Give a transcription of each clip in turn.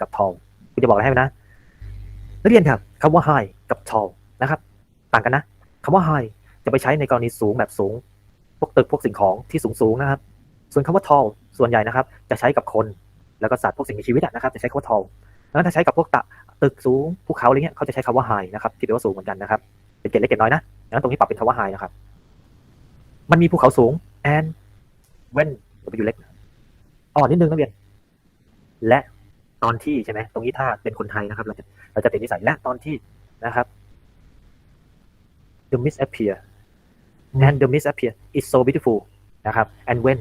กับ tall คุณจะบอกอะไรให้นะนักเรียนครับคำว่า high กับ tall นะครับ ต่างกันนะคำว่า high จะไปใช้ในกรณีสูงแบบสูง พวกตึกพวกสิ่งของที่สูงสูงนะครับ ส่วนคำว่า tall ส่วนใหญ่นะครับ จะใช้กับคนแล้วก็สัตว์พวกสิ่งมีชีวิตนะครับจะใช้คำว่า tall แล้วถ้าใช้กับพวกตะตึกสูงภูเขาอะไรเงี้ยเขาจะใช้คำว่า high นะครับที่แปลว่าสูงเหมือนกันนะครับเป็นเกรดเล็กเกรดน้อยนะดังนั้นตรงนี้ปรับเป็นคำว่า high นะครับ มันมีภูเขาสูง and when w เล็กอ่อนนิดนึงนักเรียนและ ตอนที่ใช่ไหมตรงนี้ถ้าเป็นคนไทยนะครับ เราจะเราจะติดนิสัยและตอนที่นะครับ the mist appear and the mist appear is so beautiful นะครับ and when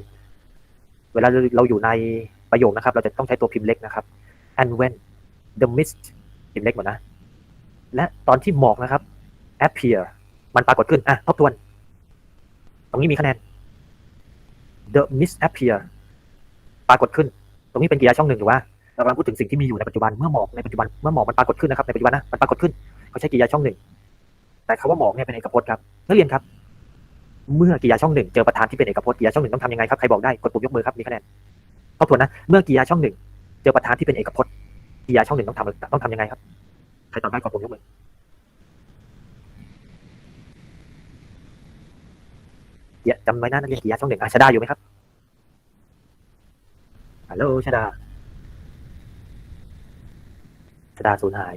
เวลาเราอยู่ในประโยคนะครับ เราจะต้องใช้ตัวพิมพ์เล็กนะครับ and when the mist พิมพ์เล็กหมดนะ และตอนที่หมอกนะครับ appear มันปรากฏขึ้น อะ ทบทวน ตรงนี้มีคะแนน the mist appear ปรากฏขึ้น ตรงนี้เป็นกริยาช่องหนึ่งหรือว่า เรากำลังพูดถึงสิ่งที่มีอยู่ในปัจจุบันเมื่อหมอกในปัจจุบันเมื่อหมอกมันปรากฏขึ้นนะครับในปัจจุบันนะมันปรากฏขึ้นเขาใช้กริยาช่องหนึ่งแต่คาว่าหมอกเนี่ยเป็นเอกพจน์ครับนักเรียนครับ เมื่อกริยาช่องหนึ่งเจอประธานที่เป็นเอกพจน์กริยาช่องหนึ่งต้องทำยังไงครับใครบอกได้กดปุ่มยกมือครับมีคะแนนทบทวนนะเมื่อกริยาช่องหนึ่งเจอประธานที่เป็นเอกพจน์กริยาช่องหนึ่งต้องทำต้องทำยังไงครับใครตอบได้กดปุ่มยกมือจำไว้นะนักเรียนกริยาช่องหนึ่งอะชดาอยู่ไหมครับฮัลโหลชาดา ดาสูญหาย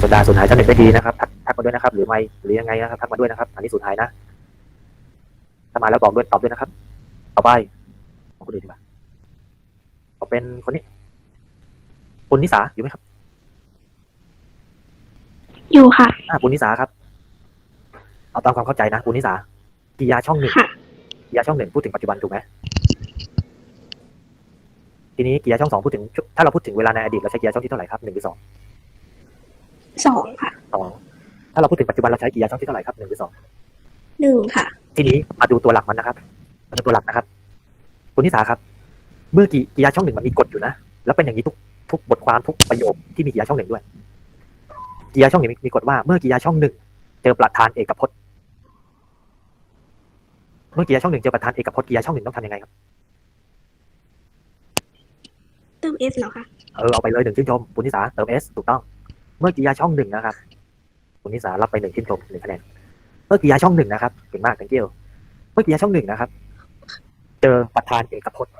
ชาดาสูญหายช่องหนึ่งได้ดีนะครับทักทักมาด้วยนะครับ หรือไม่หรือยังไงนะครับทักมาด้วยนะครับ อันนี้สูญหายนะถ้ามาแล้วบอกด้วยตอบด้วยนะครับ ต่อไปเอาคนอื่นดีกว่าเอาเป็นคนนี้ปุณนิสาอยู่ไหมครับ อยู่ค่ะ อ่าปุณนิสาครับ เอาตามความเข้าใจนะปุณนิสากิริยาช่องหนึ่งค่ะกิริยาช่องหนึ่งพูดถึงปัจจุบันถูกไหม ทีนี้กิริยาช่องสองพูดถึง ถ้าเราพูดถึงเวลาในอดีตเราใช้กิริยาช่องที่เท่าไหร่ครับหนึ่งหรือสองสองค่ะสองถ้าเราพูดถึงปัจจุบันเราใช้กิริยาช่องที่เท่าไหร่ครับหนึ่งหรือสองหนึ่งค่ะ ทีนี้มาดูตัวหลักมันนะครับมาดูตัวหลักนะครับ คุณนิสาครับ เมื่อกิกิริยาช่องหนึ่งมันมีกฎอยู่นะแล้วเป็นอย่างนี้ทุกทุกบทความทุกประโยคที่มีกิริยาช่องหนึ่งด้วยกิริยาช่องหนึ่งมีมีกฎว่าเมื่อกิริยาช่องหนึ่งเจอประธานเอกพจน์เมื่อกิริยาช่องหนึ่งเจอประธานเอกพจน์กิริยาช่องหนึ่งต้องทำยังไงครับเติมเอสเหรอคะเออเอาไปเลยหนึ่งชื่นชมคุณนิสาเติมเอสถูกต้อง เมื่อกิริยาช่องหนึ่งนะครับคุณนิสารับไปหนึ่งชื่นชมหนึ่งคะแนนเมื่อกิริยาช่องหนึ่งนะครับเก่งมาก thank you เมื่อกิริยาช่องหนึ่งนะครับ เจอประธานเอกพจน์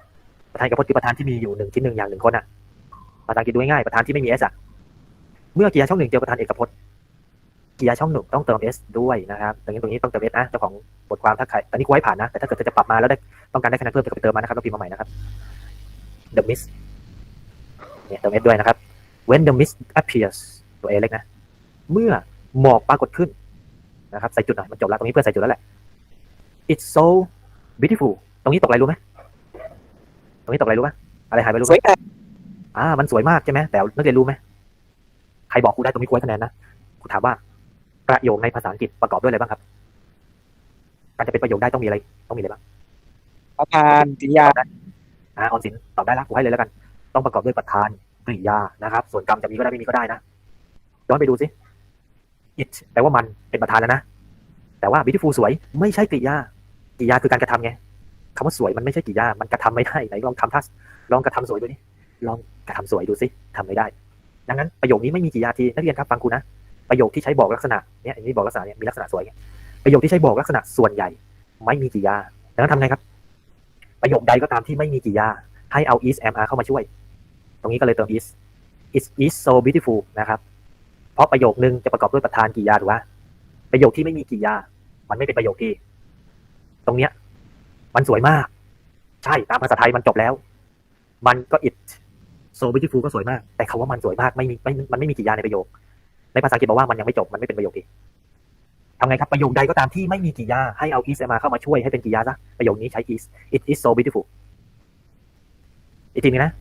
ประธานเอกพจน์คือประธานที่มีอยู่หนึ่งที่หนึ่งอย่างหนึ่งคนอะภาษาอังกฤษดูง่ายประธานที่ไม่มีเอสอะเมื่อกิริยาช่องหนึ่งเจอประธานเอกพจน์กิริยาช่องหนึ่งต้องเติมเอสด้วยนะครับตรงนี้ตรงนี้ต้องเติมเอสนะเจ้าของบทความถ้าใครตอนนี้กูให้ผ่านนะแต่ถ้าเกิดจะปรับมาแล้วได้ต้องการได้คะแนนเพิ่มจะไปเติมมานะครับต้องพิมพ์มาใหม่นะครับ the mist เนี่ยเติม s ด้วยนะครับ when the mist appears ตัว a เล็กนะ เมื่อหมอกปรากฏขึ้นนะครับ ใส่จุดหน่อย มันจบแล้วตรงนี้เพื่อนใส่จุดแล้วแหละ it's so beautiful ตรงนี้ตกอะไรรู้ไหมตรงนี้ตกอะไรรู้ไหมอะไรหายไปรู้ไหมอ่า มันสวยมากใช่ไหมแต่นักเรียนรู้ไหมใครบอกครูได้ตรงนี้ครูให้คะแนนนะครูถามว่าประโยคในภาษาอังกฤษประกอบด้วยอะไรบ้างครับ การจะเป็นประโยคได้ต้องมีอะไร ต้องมีอะไรบ้างประธานกริยาอ่าออมสินตอบได้ละกูให้เลยแล้วกัน ต้องประกอบด้วยประธานกริยานะครับ ส่วนกรรมจะมีก็ได้ไม่มีก็ได้นะย้อนไปดูสิ it แปลว่ามันเป็นประธานแล้วนะ แต่ว่า beautiful สวยไม่ใช่กริยา กริยาคือการกระทำไงคำว่าสวยมันไม่ใช่กริยา มันกระทำไม่ได้ไหนลองทำท่าลองกระทำสวยดูนี่ลองกระทำสวยดูสิทำไม่ได้ ดังนั้นประโยคนี้ไม่มีกริยาทีนักเรียนครับฟังครูนะ ประโยคที่ใช้บอกลักษณะเนี่ยอันนี้บอกลักษณะเนี่ยมีลักษณะสวยประโยคที่ใช้บอกลักษณะส่วนใหญ่ ไม่มีกริยาดังนั้นทำไงครับ ประโยคใดก็ตามที่ไม่มีกริยา ให้เอา is am are เข้ามาช่วย รงนี้ก็เลยเติม is it is so beautiful นะครับ เพราะประโยคนึงจะประกอบด้วยประธานกริยาหรือว่าประโยคที่ไม่มีกริยา มันไม่เป็นประโยคที่ ตรงเนี้ย มันสวยมาก ใช่ตามภาษาไทยมันจบแล้ว มันก็ it so beautiful ก็สวยมาก แต่คาว่ามันสวยมากไม่มีไม่มันไม่มีกริยาในประโยค ในภาษาอังกฤษบอกว่ามันยังไม่จบมันไม่เป็นประโยคที่ทำไงครับประโยคใดก็ตามที่ไม่มีกริยาให้เอา is am are เข้ามาช่วยให้เป็นกริยาซะประโยคนี้ใช้ is it is so beautiful อีกทีนึงนะ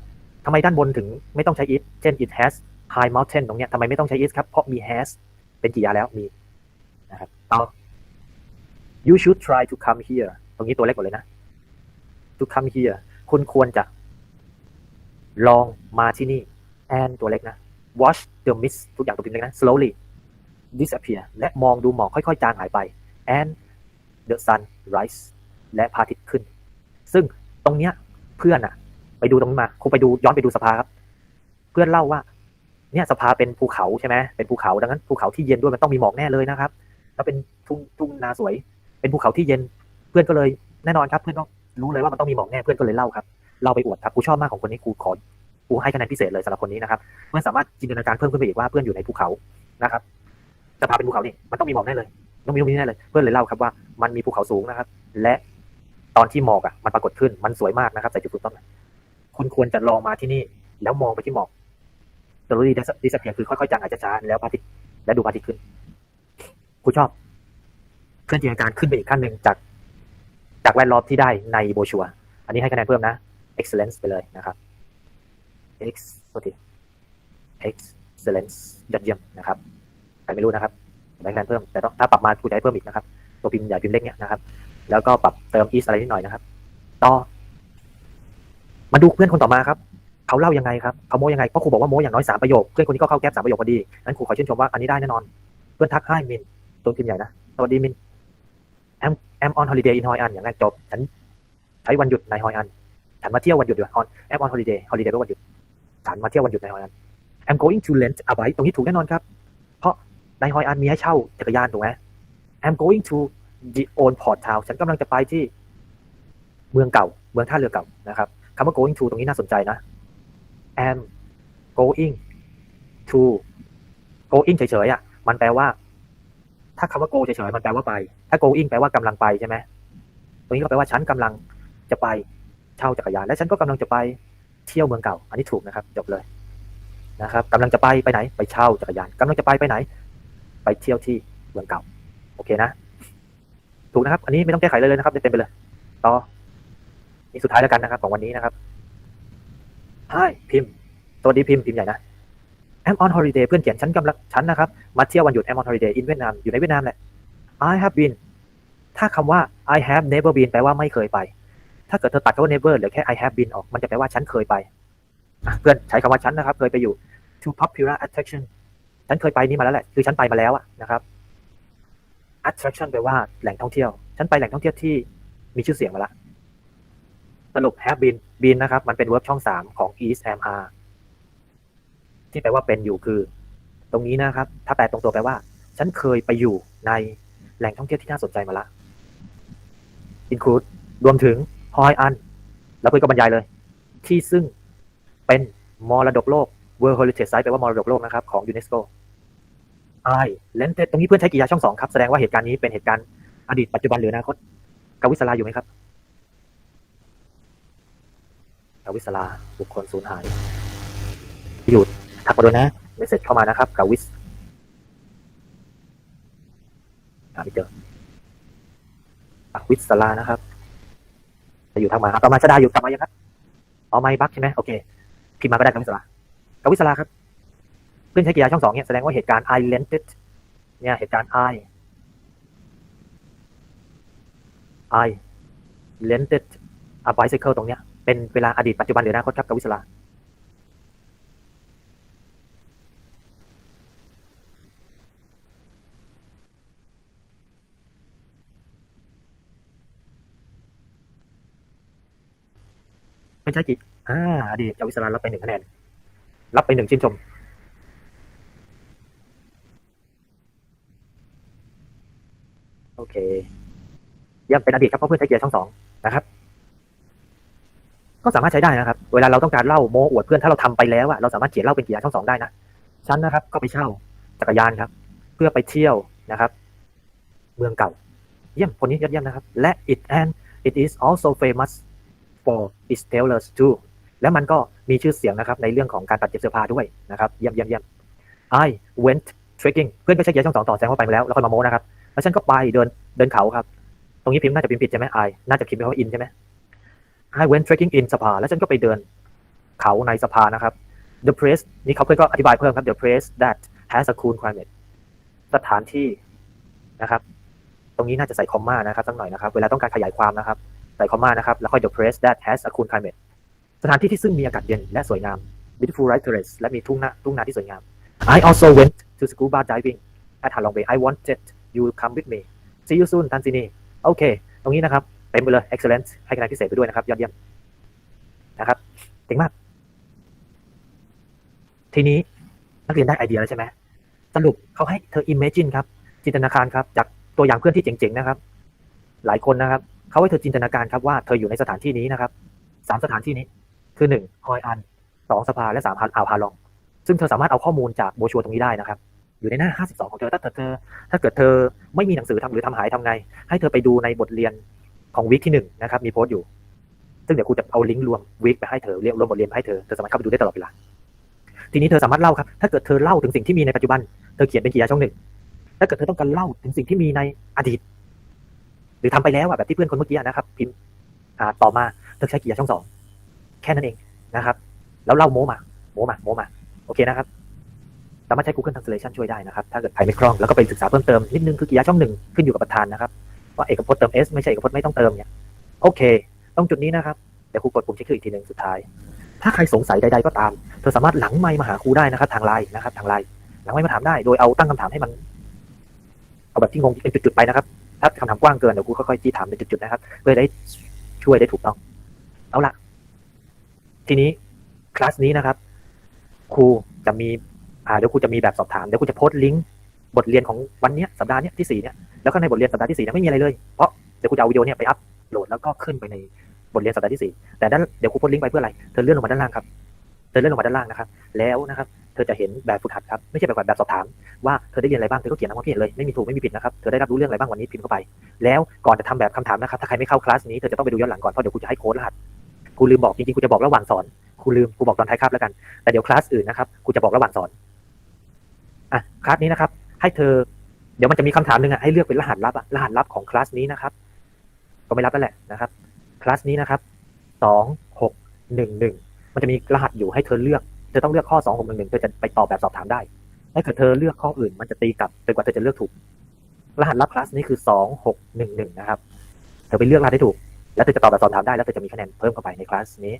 ทำไมด้านบนถึงไม่ต้องใช้ it เช่น it has high mountain ตรงเนี้ยทำไมไม่ต้องใช้ is ครับเพราะมี has เป็นกริยาแล้วมีนะครับต่อ you should try to come here ตรงนี้ตัวเล็กกว่าเลยนะ to come here คุณควรจะ ลองมาที่นี่ and ตัวเล็กนะ watch the mist ทุกอย่างตัวพิมพ์เล็กนะ slowly disappear และมองดูหมอกค่อยๆ จางหายไป and the sun rise และพระอาทิตย์ขึ้น ซึ่งตรงเนี้ยเพื่อนอะ ไปดูตรงนี้มาครูไปดูย้อนไปดูสภาครับ เพื่อนเล่าว่า เนี่ยสภาเป็นภูเขาใช่ไหมเป็นภูเขาดังนั้นภูเขาที่เย็นด้วยมันต้องมีหมอกแน่เลยนะครับ แล้วเป็นทุ่งทุ่งนาสวย เป็นภูเขาที่เย็น เพื่อนก็เลยแน่นอนครับ เพื่อนก็รู้เลยว่ามันต้องมีหมอกแน่เพื่อนก็เลยเล่าครับเล่าไปอวดครับกูชอบมากของคนนี้กูขอกูให้คะแนนพิเศษเลยสำหรับคนนี้นะครับเพื่อนสามารถจินตนาการเพิ่มขึ้นไปอีกว่าเพื่อนอยู่ในภูเขานะครับสภาเป็นภูเขานี่มันต้องมีหมอกแน่เลยต้องมีตรงนี้แน่เลย เพื่อนเลยเล่าครับว่ามันมีภูเขาสูงนะครับ และตอนที่หมอกอะมันปรากฏขึ้นมันสวยมากนะครับใส่จุดถูกต้น คุณควรจะลองมาที่นี่ แล้วมองไปที่หมอกตรู้ดีดิสเพียคือค่อยๆจางหายช้าแล้วพระอาทิตย์และดูพระอาทิตย์ขึ้นกูชอบเพื่อนจินตนาการขึ้นไปอีกขั้นหนึ่งจาก จากแวดล้อมที่ได้ในโบชัว อันนี้ให้คะแนนเพิ่มนะ excellence ไปเลยนะครับ x โทษที excellence ยอดเยี่ยมนะครับใครไม่รู้นะครับได้คะแนนเพิ่ม แต่ต้องถ้าปรับมากูจะให้เพิ่มอีกนะครับ ตัวพิมพ์ใหญ่พิมพ์เล็กเนี่ยนะครับ แล้วก็ปรับเติม is อะไรนิดหน่อยนะครับ ต่อ มาดูเพื่อนคนต่อมาครับเขาเล่ายังไงครับเขาโม้ยังไงเพราะครูบอกว่าโม้อย่างน้อยสามประโยคเพื่อนคนนี้ก็เข้าแก๊ปสามประโยคพอดีนั้นครูขอชื่นชมว่าอันนี้ได้แน่นอน เพื่อนทักให้มินตัวพิมพ์ใหญ่นะสวัสดีมิน I'm I'm on holiday in Hoi An อย่างแรกจบฉันใช้วันหยุดในฮอยอันฉันมาเที่ยววันหยุดอยู่ on I'm on holiday holiday แปลว่าวันหยุดฉันมาเที่ยววันหยุดในฮอยอัน I'm going to rent a bike ตรงนี้ถูกแน่นอนครับ เพราะในฮอยอันมีให้เช่าจักรยานถูกไหม I'm going to the old port town ฉันกำลังจะไปที่เมืองเก่า เมืองท่าเรือเก่านะครับ คำว่า going to ตรงนี้น่าสนใจนะ am going to going เฉยๆอะ มันแปลว่า ถ้าคำว่า go เฉยๆมันแปลว่าไป ถ้า going แปลว่ากำลังไปใช่ไหมตรงนี้ก็แปลว่าฉันกำลังจะไปเช่าจักรยาน และฉันก็กำลังจะไปเที่ยวเมืองเก่า อันนี้ถูกนะครับ จบเลยนะครับกำลังจะไปไปไหน ไปเช่าจักรยานกำลังจะไปไปไหน ไปเที่ยวที่เมืองเก่า โอเคนะ ถูกนะครับ อันนี้ไม่ต้องแก้ไขเลยเลยนะครับเต็มไปเลย ต่อ นี่สุดท้ายแล้วกันนะครับของวันนี้นะครับ Hi พิมพ์ตัวดีพิมพ์พิมพ์ใหญ่นะ I'm on holiday เพื่อนเขียนฉันกำลังฉันนะครับ มาเที่ยววันหยุด I'm on holiday in เวียดนามอยู่ในเวียดนามแหละ I have been ถ้าคำว่า I have never been แปลว่าไม่เคยไป ถ้าเกิดเธอตัดคำว่า never เหลือแค่ I have been ออกมันจะแปลว่าฉันเคยไปเพื่อนใช้คำว่าฉันนะครับ เคยไปอยู่ to popular attraction ฉันเคยไปนี่มาแล้วแหละ คือฉันไปมาแล้วอะนะครับ attraction แปลว่าแหล่งท่องเที่ยว ฉันไปแหล่งท่องเที่ยวที่มีชื่อเสียงมาและ สรุป have been been นะครับ มันเป็น verb ช่องสามของ is am are ที่แปลว่าเป็นอยู่คือ ตรงนี้นะครับ ถ้าแปลตรงตัวแปลว่า ฉันเคยไปอยู่ในแหล่งท่องเที่ยวที่น่าสนใจมาละ include รวมถึงฮอยอัน แล้วเพื่อนก็บรรยายเลย ที่ซึ่งเป็นมรดกโลก World Heritage Site แปลว่ามรดกโลกนะครับ ของยูเนสโก I rented ตรงนี้เพื่อนใช้กริยาช่องสองครับ แสดงว่าเหตุการณ์นี้เป็นเหตุการณ์อดีตปัจจุบันหรืออนาคตกาวิสลาอยู่ไหมครับ กวิสลาบุคคลสูญหายอยู่ทักมาด้วยนะเมสเซจเข้ามานะครับกวิสหาไม่เจอกวิสลานะครับจะอยู่ทักมาต่อมาชดาอยู่กลับมายังครับอ๋อไม่บักใช่ไหมโอเคพิมพ์มาก็ได้กวิสลากวิสลาครับเพื่อนใช้กริยาช่องสองเนี่ยแสดงว่าเหตุการณ์ I rented เนี่ยเหตุการณ์ I I rented a bicycle ตรงเนี้ย เป็นเวลาอดีตปัจจุบันหรืออนาคตครับกบวิศลาไม่ใช่จิอ่าอดีตกบวิศลารับไปหนึ่งคะแนน รับไปหนึ่งชื่นชมโอเคยี่ยมเป็นอดีตครับเพราะเพื่อนใช้เกียร์ช่องสองนะครับ ก็สามารถใช้ได้นะครับ เวลาเราต้องการเล่าโม้อวดเพื่อนถ้าเราทำไปแล้วอะเราสามารถเขียนเล่าเป็นกิริยาช่องสองได้นะฉันนะครับ ก็ไปเช่าจักรยานครับ เพื่อไปเที่ยวนะครับ เมืองเก่า เยี่ยมคนนี้ยอดเยี่ยมนะครับ และ it and it is also famous for its tailors too และมันก็มีชื่อเสียงนะครับ ในเรื่องของการตัดเย็บเสื้อผ้าด้วยนะครับ เยี่ยมเยี่ยมเยี่ยม I went trekking เพื่อนก็ใช้เกียร์ช่องสองต่อแสดงว่าไปมาแล้ว แล้วค่อยมาโม้นะครับ แล้วฉันก็ไปเดินเดินเขาครับ ตรงนี้พิมพ์น่าจะพิมพ์ผิดใช่ไหม I น่าจะพิมพ์ว่า in ใช่ไหม I went trekking in สภา แล้วฉันก็ไปเดินเขาในสภานะครับ the place นี่เขาเพื่อนก็อธิบายเพิ่มครับ the place that has a cool climate สถานที่นะครับ ตรงนี้น่าจะใส่คอมมานะครับสักหน่อยนะครับ เวลาต้องการขยายความนะครับ ใส่คอมมานะครับ แล้วค่อย the place that has a cool climate สถานที่ที่ซึ่งมีอากาศเย็นและสวยงาม beautiful right terrace และมีทุ่งนาทุ่งนาที่สวยงาม I also went to scuba diving at Halong Bay I wanted you come with me see you soon ทันซินีโอเค ตรงนี้นะครับ ต็มไปเลย excellent ให้คะแนนพิเศษไปด้วยนะครับ ยอดเยี่ยมนะครับเก่งมาก ทีนี้นักเรียนได้ไอเดียแล้วใช่ไหมสรุปเขาให้เธอ imagine ครับ จินตนาการครับ จากตัวอย่างเพื่อนที่เจ๋งๆนะครับ หลายคนนะครับเขาให้เธอจินตนาการครับว่าเธออยู่ในสถานที่นี้นะครับสามสถานที่นี้ คือหนึ่งฮอยอันสองสภาและสามอ่าวฮาลอง ซึ่งเธอสามารถเอาข้อมูลจากโบชัวตรงนี้ได้นะครับ อยู่ในหน้า 52 ของเธอถ้าเกิดเธอถ้าเกิดเธอไม่มีหนังสือทำหรือทำหายทำไง ให้เธอไปดูในบทเรียน ของวีคที่หนึ่งนะครับมีโพสต์อยู่ ซึ่งเดี๋ยวครูจะเอาลิงก์รวมวีคไปให้เธอเรียกรวมบทเรียนไปให้เธอเธอสามารถเข้าไปดูได้ตลอดเวลาทีนี้เธอสามารถเล่าครับ ถ้าเกิดเธอเล่าถึงสิ่งที่มีในปัจจุบัน เธอเขียนเป็นกี่ยาช่องหนึ่ง ถ้าเกิดเธอต้องการเล่าถึงสิ่งที่มีในอดีต หรือทำไปแล้วอะแบบที่เพื่อนคนเมื่อกี้นะครับพิมพ์อ่าต่อมาเธอใช้กี่ยาช่องสองแค่นั้นเองนะครับ แล้วเล่าโม้มาโม้มาโม้มาโอเคนะครับสามารถใช้ Google Translation ช่วยได้นะครับ ถ้าเกิดใครไม่คล่องแล้วก็ไปศึกษาเพิ่มเติมนิดนึงคือกี่ยาช่องหนึ่งขึ้นอยู่กับประธานนะครับ ว่าเอกพจน์เติม s ไม่ใช่เอกพจน์ไม่ต้องเติมเนี่ยโอเคตรงจุดนี้นะครับเดี๋ยวครูกดปุ่มเช็คชื่ออีกทีหนึ่งสุดท้าย ถ้าใครสงสัยใด ๆ ก็ตาม เธอสามารถหลังไมมาหาครูได้นะครับ ทางไลน์นะครับ ทางไลน์หลังไมมาถามได้โดยเอาตั้งคำถามให้มันเอาแบบที่งงเป็นจุดๆไปนะครับถ้าคำถามกว้างเกินเดี๋ยวครูค่อยๆจี้ถามเป็นจุดๆนะครับ เพื่อได้ช่วยได้ถูกต้อง เอาละทีนี้คลาสนี้นะครับ ครูจะมีอ่าเดี๋ยวครูจะมีแบบสอบถามเดี๋ยวครูจะโพสต์ลิงก์บทเรียนของวันนี้สัปดาห์นี้ที่สี่เนี้ย แล้วก็ในบทเรียนสัปดาห์ที่สี่ไม่มีอะไรเลย เพราะเดี๋ยวครูจะเอาวิดีโอเนี่ยไปอัพโหลดแล้วก็ขึ้นไปในบทเรียนสัปดาห์ที่สี่แต่ด้านเดี๋ยวครูโพสต์ลิงก์ไปเพื่ออะไร เธอเลื่อนลงมาด้านล่างครับ เธอเลื่อนลงมาด้านล่างนะครับ แล้วนะครับ เธอจะเห็นแบบฝึกหัดครับ ไม่ใช่แบบแบบสอบถาม ว่าเธอได้เรียนอะไรบ้าง เธอก็เขียนมาที่เห็นเลย ไม่มีถูกไม่มีผิดนะครับ เธอได้รับรู้เรื่องอะไรบ้างวันนี้พิมพ์เข้าไป แล้วก่อนจะทำแบบคำถามนะครับ ถ้าใครไม่เข้าคลาสนี้ เธอจะต้องไปดูย้อนหลังก่อน เพราะเดี๋ยวครูจะให้โค้ดรหัสครูลืมบอกจริงๆครูจะบอกระหว่างสอนครูลืมครูบอกตอนท้ายคาบแล้วกัน แต่เดี๋ยวคลาสอื่นนะครับครูจะบอกระหว่างสอนอะคลาสนี้นะครับให้เธอ เดี๋ยวมันจะมีคำถามหนึ่งอะให้เลือกเป็นรหัสลับอะรหัสลับของคลาสนี้นะครับ ก็ไม่รับแล้วแหละนะครับคลาสนี้นะครับสองหกหนึ่งหนึ่งมันจะมีรหัสอยู่ให้เธอเลือกเธอต้องเลือกข้อสองหกหนึ่งหนึ่งเธอจะไปตอบแบบสอบถามได้ถ้าเกิดเธอเลือกข้ออื่น มันจะตีกลับจนกว่าเธอจะเลือกถูก รหัสลับคลาสนี้คือสองหกหนึ่งหนึ่งนะครับเธอไปเลือกรหัสให้ถูก แล้วเธอจะตอบแบบสอบถามได้แล้วเธอจะมีคะแนนเพิ่มเข้าไปในคลาสนี้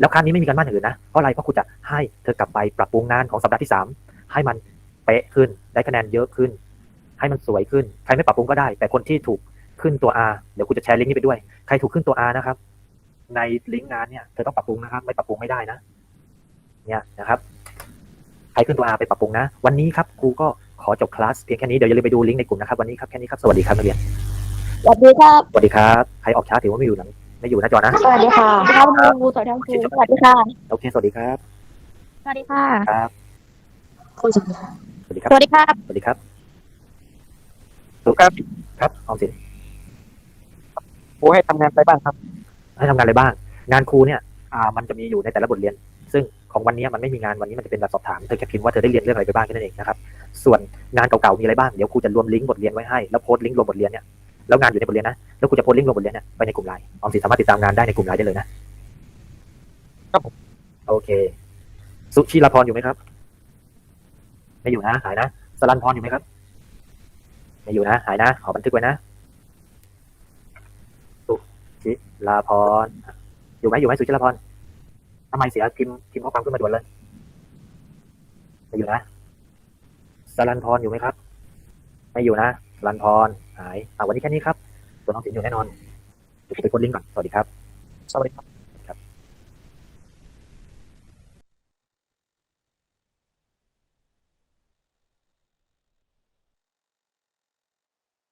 แล้วคลาสนี้ไม่มีการบ้านอื่นนะเพราะอะไรเพราะครูจะให้เธอกลับไปปรับปรุงงานของสัปดาห์ที่สามให้มันเป๊ะขึ้นได้คะแนนเยอะขึ้น ให้มันสวยขึ้น ใครไม่ปรับปรุงก็ได้ แต่คนที่ถูกขึ้นตัว R เดี๋ยวครูจะแชร์ลิงก์นี้ไปด้วย ใครถูกขึ้นตัว R นะครับ ในลิงก์งานเนี่ยเธอต้องปรับปรุงนะครับ ไม่ปรับปรุงไม่ได้นะ เนี่ยนะครับ ใครขึ้นตัว R ไปปรับปรุงนะ วันนี้ครับครูก็ขอจบคลาสเพียงแค่นี้ เดี๋ยวอย่าลืมไปดูลิงก์ในกลุ่มนะครับ วันนี้ครับแค่นี้ครับ สวัสดีครับนักเรียน สวัสดีครับ สวัสดีครับ ใครออกช้าถือว่าไม่อยู่หนังไม่อยู่หน้าจอนะ สวัสดีค่ะครับครูสวัสดีครับครูสวัสดีค่ะ โอเค สวัสดีครับ สวัสดีค่ะ ครับครูสวัสดีค่ะสวัสดีครับ สวัสดีครับ สวัสดีครับครับครับออมสินครูให้ทำงานไปบ้างครับ ให้ทำงานอะไรบ้าง งานครูเนี่ยอ่ามันจะมีอยู่ในแต่ละบทเรียน ซึ่งของวันนี้มันไม่มีงานวันนี้มันจะเป็นแบบสอบถามเธอแค่พิมพ์ว่าเธอได้เรียนเรื่องอะไรไปบ้างแค่นั้นเองนะครับส่วนงานเก่าๆมีอะไรบ้างเดี๋ยวครูจะรวมลิงก์บทเรียนไว้ให้แล้วโพสต์ลิงก์รวมบทเรียนเนี่ยแล้วงานอยู่ในบทเรียนนะแล้วครูจะโพสต์ลิงก์รวมบทเรียนเนี่ยไปในกลุ่มไลน์ออมสินสามารถติดตามงานได้ในกลุ่มไลน์ได้เลยนะครับผม โอเค สุชีลาพรอยู่ไหมครับ ไม่อยู่นะหายนะสลันพรอยู่ไหมครับ ไม่อยู่นะ หายนะ ขอบันทึกไว้นะสุชิลาพร อยู่ไหมอยู่ไหมสุชิลาพรทำไมเสียพิมพ์พิมพ์ข้อความขึ้นมาด่วนเลยไม่อยู่นะสลันพรอยู่ไหมครับ ไม่อยู่นะสลันพร หายอ่าวันนี้แค่นี้ครับส่วนน้องสินอยู่แน่นอนเดี๋ยวผมไปกดลิงก์ก่อน สวัสดีครับ สวัสดีครับ